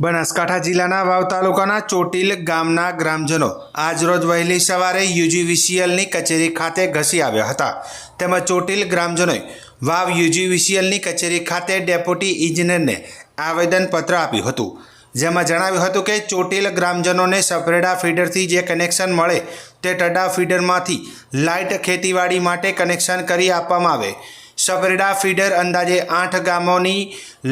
બનાસકાંઠા જિલ્લાના વાવ તાલુકાના ચોટીલ ગામના ગ્રામજનો આજરોજ વહેલી સવારે યુજીવીસીએલની કચેરી ખાતે ઘસી આવ્યા હતા. તેમજ ચોટીલ ગ્રામજનોએ વાવ યુજીવીસીએલની કચેરી ખાતે ડેપ્યુટી ઇજનેરને આવેદનપત્ર આપ્યું હતું. જેમાં જણાવ્યું હતું કે ચોટીલ ગ્રામજનોને સપરેડા ફીડરથી જે કનેક્શન મળે તે ટડા ફીડરમાંથી લાઇટ ખેતીવાડી માટે કનેક્શન કરી આપવામાં આવે. સપરેડા ફીડર અંદાજે આઠ ગામોની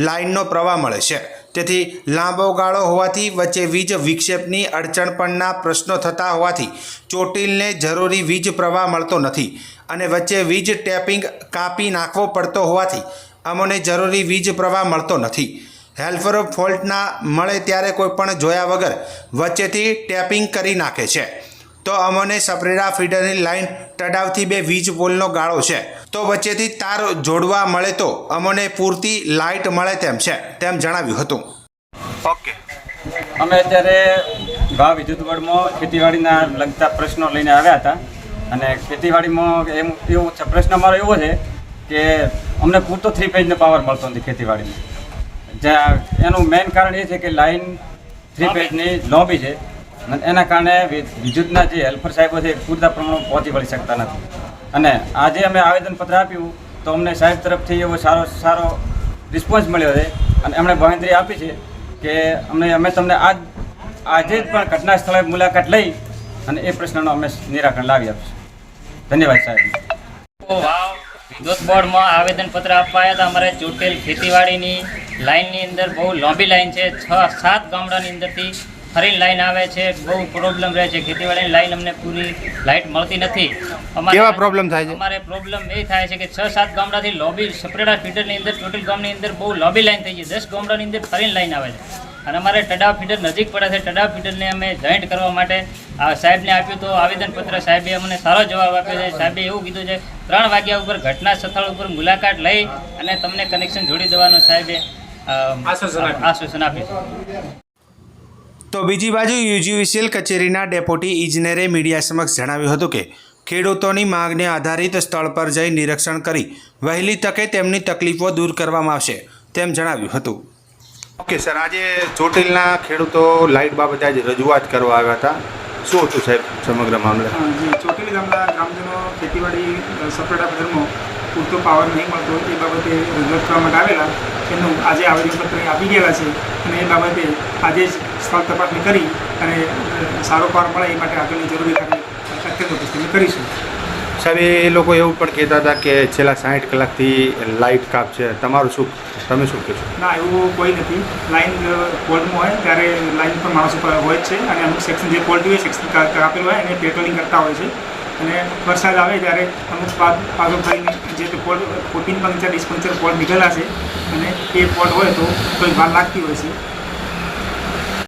લાઇનનો પ્રવાહ મળે છે. તેથી લાંબો ગાળો હોવાથી વચ્ચે વીજ વિક્ષેપની અડચણ પણના પ્રશ્નો થતા હોવાથી ચોટીલને જરૂરી વીજ પ્રવાહ મળતો નથી અને વચ્ચે વીજ ટેપિંગ કાપી નાખવો પડતો હોવાથી અમોને જરૂરી વીજ પ્રવાહ મળતો નથી. હેલ્પર ફોલ્ટના મળે ત્યારે કોઈ પણ જોયા વગર વચ્ચેથી ટેપિંગ કરી નાખે છે. તો અમને સપરેડા ફીડરની લાઇન તડાવથી બે વીજ પોલનો ગાળો છે. તો વચ્ચેથી તાર જોડવા મળે તો અમને પૂરતી લાઇટ મળે તેમ છે તેમ જણાવ્યું હતું. ઓકે અમે અત્યારે ભાવ વિદ્યુત બોર્ડમાં ખેતીવાડીના લગતા પ્રશ્નો લઈને આવ્યા હતા. અને ખેતીવાડીમાં એમ એવું છે પ્રશ્ન અમારો એવો છે કે અમને પૂરતો થ્રી ફેજનો પાવર મળતો નથી ખેતીવાડીમાં. જ્યાં એનું મેઇન કારણ એ છે કે લાઇન થ્રી ફેજની લોબી છે. એના કારણે વિદ્યુતના જે હેલ્પર સાહેબો છે પૂરતા પ્રમાણમાં પહોંચી વળી શકતા નથી. અને આજે અમે આવેદનપત્ર આપ્યું તો અમને સાહેબ તરફથી એવો સારો સારો રિસ્પોન્સ મળ્યો છે અને એમણે બાંહેધરી આપી છે કે અમને, અમે તમને આજ આજે પણ ઘટના સ્થળે મુલાકાત લઈ અને એ પ્રશ્નનો અમે નિરાકરણ લાવી આપીશું. ધન્યવાદ સાહેબ. વિદ્યુત બોર્ડમાં આવેદનપત્ર આપવા હતા. અમારે ચોટેલ ખેતીવાડીની લાઇનની અંદર બહુ લાંબી લાઇન છે. છ, સાત ગામડાની અંદરથી ફરીને લાઈન આવે છે બહુ પ્રોબ્લેમ રહે છે. ખેતીવાડીની લાઈન અમને પૂરી લાઇટ મળતી નથી. અમારે- કેવા પ્રોબ્લેમ થાય છે? અમારે પ્રોબ્લેમ એ થાય છે કે છ સાત ગામડાથી લોબી સપરેટા ફીડરની અંદર ટોટલ ગામની અંદર બહુ લોબી લાઈન થઈ છે દસ ગામડાની અંદર ફરીને લાઈન આવે છે. અને અમારે ટડા ફીડર નજીક પડે છે. ટડા ફીડરને અમે જોઈન્ટ કરવા માટે આ સાહેબને આપ્યું તો આવેદનપત્ર. સાહેબે અમને સારો જવાબ આપ્યો છે. સાહેબે એવું કીધું છે ત્રણ વાગ્યા ઉપર ઘટના સ્થળ ઉપર મુલાકાત લઈ અને તમને કનેક્શન જોડી દેવાનું સાહેબે આશ્વાસન આપ્યું છે. તો બીજી બાજુ યુજીવીસીએલ કચેરીના ડેપ્યુટી ઇજનેરે મીડિયા સમક્ષ જણાવ્યું હતું કે ખેડૂતોની માંગને આધારિત સ્થળ પર જઈ નિરીક્ષણ કરી વહેલી તકે તેમની તકલીફો દૂર કરવામાં આવશે તેમ જણાવ્યું હતું. ઓકે સર આજે ચોટીલના ખેડૂતો લાઇટ બાબતે આજે રજૂઆત કરવા આવ્યા હતા. શું હતું સાહેબ સમગ્ર મામલે? ચોટીલ ગામના ગ્રામજનો ખેતીવાડી સપરેટા ફેરમાં પૂરતો પાવર નહીં મળતો એ બાબતે રજૂઆત કરવા માટે આવેલા. એનું આજે આવેદનપત્ર આપી ગયેલા છે અને એ બાબતે આજે જ સ્થળ તપાસણી કરી અને સારો પાર મળે એ માટે આગળની જરૂરી કાર્યવાહી અત્યંત ઉપસ્થિતિ કરીશું. સાહેબ એ લોકો એવું પણ કહેતા હતા કે છેલ્લા સાઠ કલાકથી લાઇટ કાપ છે. તમારું શું તમે શું કહેશો? ના એવું કોઈ નથી. લાઈન ફોલ્ટમાં હોય ત્યારે લાઇન પર માણસો ઉપર હોય જ છે અને અમુક સેક્શન જે ફોલ્ટ હોય સેક્શન કાપેલું હોય એને પેટ્રોલિંગ કરતા હોય છે. અને વરસાદ આવે ત્યારે અમુક પાછો ફરીને જે તે ફોલ્ટ ફોર્ટીન પંક્ચર ડિસ્પંચર ફોલ્ટ નીકળેલા છે અને એ ફોલ્ટ હોય તો કોઈ વાર લાગતી હોય છે.